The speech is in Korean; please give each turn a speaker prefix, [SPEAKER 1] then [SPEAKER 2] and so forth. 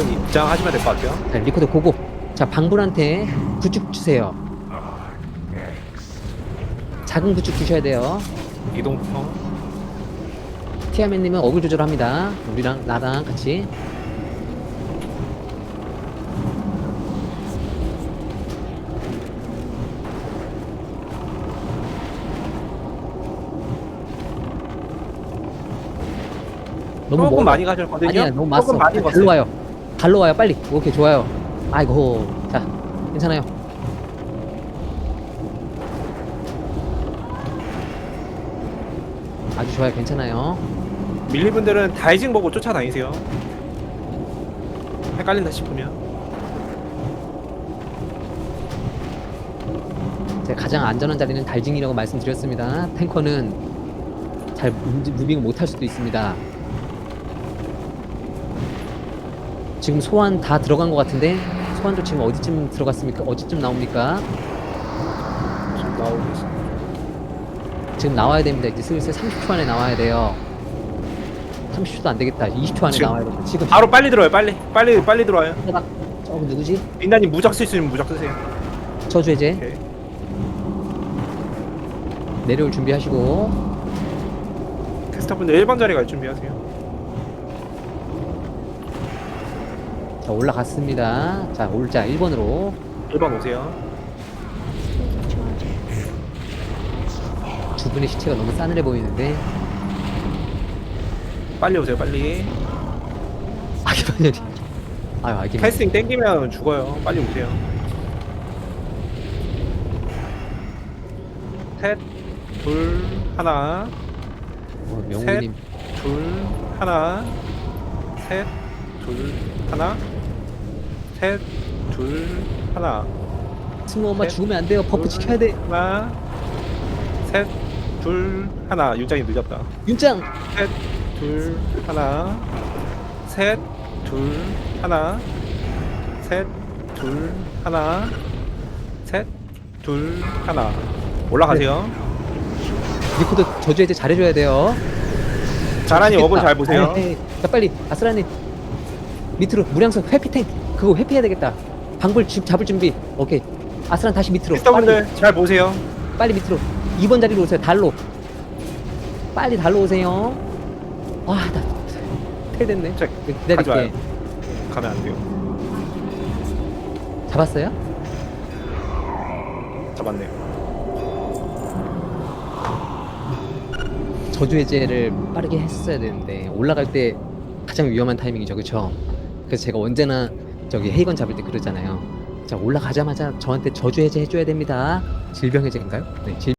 [SPEAKER 1] 지금 입장하시면 될 것 같아요.
[SPEAKER 2] 자, 리코더 고고. 자, 방불한테 구축 주세요. 작은 구축 주셔야 돼요.
[SPEAKER 1] 이동성.
[SPEAKER 2] 티아맨님은 어글 조절합니다. 우리랑 나랑 같이. 너무
[SPEAKER 1] 조금
[SPEAKER 2] 멀어.
[SPEAKER 1] 많이 가셨거든요.
[SPEAKER 2] 아니야 너무 맞어.
[SPEAKER 1] 조금 많이 갔어요.
[SPEAKER 2] 와요. 달로 와요 빨리. 오케이 좋아요. 아이고 자 괜찮아요. 아주 좋아요 괜찮아요.
[SPEAKER 1] 밀리 분들은 다이징 보고 쫓아다니세요. 헷갈린다 싶으면.
[SPEAKER 2] 제가 가장 안전한 자리는 달징이라고 말씀드렸습니다. 탱커는 잘 무- 무빙을 못할 수도 있습니다. 지금 소환 다 들어간 것 같은데 소환도 지금 어디쯤 들어갔습니까? 어디쯤 나옵니까?
[SPEAKER 1] 지금 나오고 있어요.
[SPEAKER 2] 지금 나와야 됩니다. 이제 슬슬 30초 안에 나와야 돼요. 30초도 안 되겠다. 20초 안에
[SPEAKER 1] 지금
[SPEAKER 2] 나와야 돼. 지금
[SPEAKER 1] 바로 빨리 들어요. 빨리. 빨리 빨리 들어와요.
[SPEAKER 2] 딱 저거 누구지?
[SPEAKER 1] 빈다님 무적 쓸 수 있으면 무적 쓰세요.
[SPEAKER 2] 저주 해제
[SPEAKER 1] 오케이.
[SPEAKER 2] 내려올 준비하시고
[SPEAKER 1] 테스터분들 1번 자리 갈 준비하세요.
[SPEAKER 2] 자 올라갔습니다. 자 올자 1번으로
[SPEAKER 1] 1번 오세요.
[SPEAKER 2] 두 분의 시체가 너무 싸늘해 보이는데
[SPEAKER 1] 빨리 오세요. 빨리.
[SPEAKER 2] 아기 반열이 아유 아기 반열
[SPEAKER 1] 캐스팅 땡기면 죽어요. 빨리 오세요. 셋, 둘, 하나,
[SPEAKER 2] 어, 명우님
[SPEAKER 1] 둘, 하나, 셋, 둘, 하나, 셋, 둘, 하나,
[SPEAKER 2] 승우 엄마
[SPEAKER 1] 셋,
[SPEAKER 2] 죽으면 안 돼요. 버프
[SPEAKER 1] 둘,
[SPEAKER 2] 지켜야 돼.
[SPEAKER 1] 하나, 셋, 둘, 하나. 윤장이 늦었다.
[SPEAKER 2] 윤짱
[SPEAKER 1] 셋, 둘, 하나, 셋, 둘, 하나, 셋, 둘, 하나, 셋, 둘, 하나. 올라가세요.
[SPEAKER 2] 리코더 저주 해제 잘해줘야 돼요.
[SPEAKER 1] 자란이
[SPEAKER 2] 죽겠다.
[SPEAKER 1] 어분 잘 보세요.
[SPEAKER 2] 에이, 에이. 자 빨리 아스라님 밑으로 무량성 회피탱 그거 회피해야 되겠다. 방불 집 잡을 준비. 오케이. 아스란 다시 밑으로.
[SPEAKER 1] 시스터분들 잘 보세요.
[SPEAKER 2] 빨리, 밑으로. 2번 자리로 오세요. 달로. 빨리 달로 오세요. 와나 텔됐네.
[SPEAKER 1] 자,
[SPEAKER 2] 기다릴게.
[SPEAKER 1] 가져와요. 가면 안 돼요.
[SPEAKER 2] 잡았어요?
[SPEAKER 1] 잡았네요.
[SPEAKER 2] 저주 해제를 빠르게 했어야 되는데 올라갈 때 가장 위험한 타이밍이죠, 그렇죠? 그래서 제가 언제나 저기 헤이건 잡을 때 그러잖아요. 자 올라가자마자 저한테 저주 해제 해줘야 됩니다. 질병 해제인가요? 네, 질.